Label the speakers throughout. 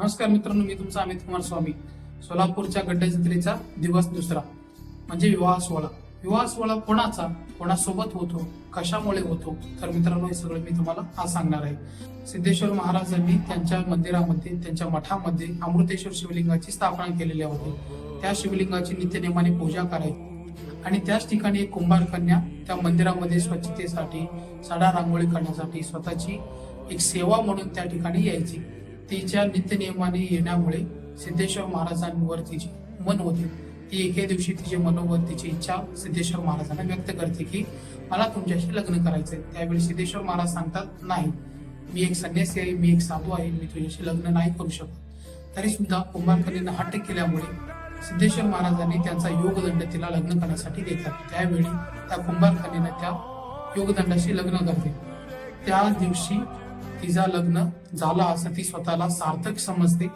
Speaker 1: नमस्कार मित्रांनो मी तुमचा अमित कुमार स्वामी. सोलापूरच्या गड्डा जत्रेचा दिवस दुसरा म्हणजे विवाह सोहळा. विवाह सोहळा कोणाचा? कोणासोबत होतो? कशामुळे होतो? तर मित्रांनो हे सगळं मी तुम्हाला आज सांगणार आहे. सिद्धेश्वर महाराजांनी त्यांच्या मंदिरामध्ये त्यांच्या मठामध्ये अमृतेश्वर शिवलिंगाची स्थापना केलेली होती. त्या शिवलिंगाची नित्यनेमाने पूजा करायची. आणि त्याच ठिकाणी एक कुंभार कन्या त्या मंदिरामध्ये स्वच्छतेसाठी सडा रांगोळी करण्यासाठी स्वतःची एक सेवा म्हणून त्या ठिकाणी यायची. तिच्या नित्यनियमाने येण्यामुळे सिद्धेश्वर महाराजांवर तिचे मन होते. ती एके दिवशी तिचे मनोवर तिची इच्छा सिद्धेश्वर महाराजांना व्यक्त करते की मला तुमच्याशी लग्न करायचंय. त्यावेळी सिद्धेश्वर महाराज सांगतात नाही मी एक संन्यासी आहे मी एक साधू आहे मी तुझ्याशी लग्न नाही करू शकत. तरी सुद्धा कुंभारकलीनं हट्ट केल्यामुळे सिद्धेश्वर महाराजांनी त्यांचा योगदंड तिला लग्न करण्यासाठी देतात. त्यावेळी त्या कुंभारकलीनं त्या योगदंडाशी लग्न करते. त्या दिवशी तिचा लग्न झाला असं ती स्वतःला सार्थक समजते.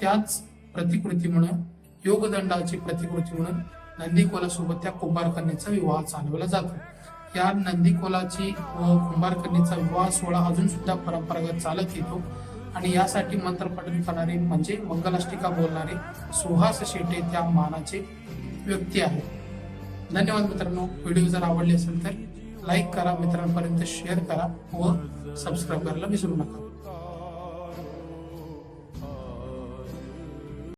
Speaker 1: त्याच प्रतिकृती म्हणून योगदंडाची प्रतिकृती म्हणून नंदीकोलासोबत त्या कुंभारकन्याचा विवाह चालवला जातो. या नंदीकोलाची व कुंभारकन्याचा विवाह सोहळा अजून सुद्धा परंपरागत चालत येतो आणि यासाठी मंत्रपठण करणारे म्हणजे मंगलाष्टिका बोलणारे सुहास शेटे त्या मानाचे व्यक्ती आहेत. धन्यवाद मित्रांनो. व्हिडिओ जर आवडले असेल तर लाईक करा मित्रांपर्यंत शेअर करा व सबस्क्राईब करायला विसरू नका.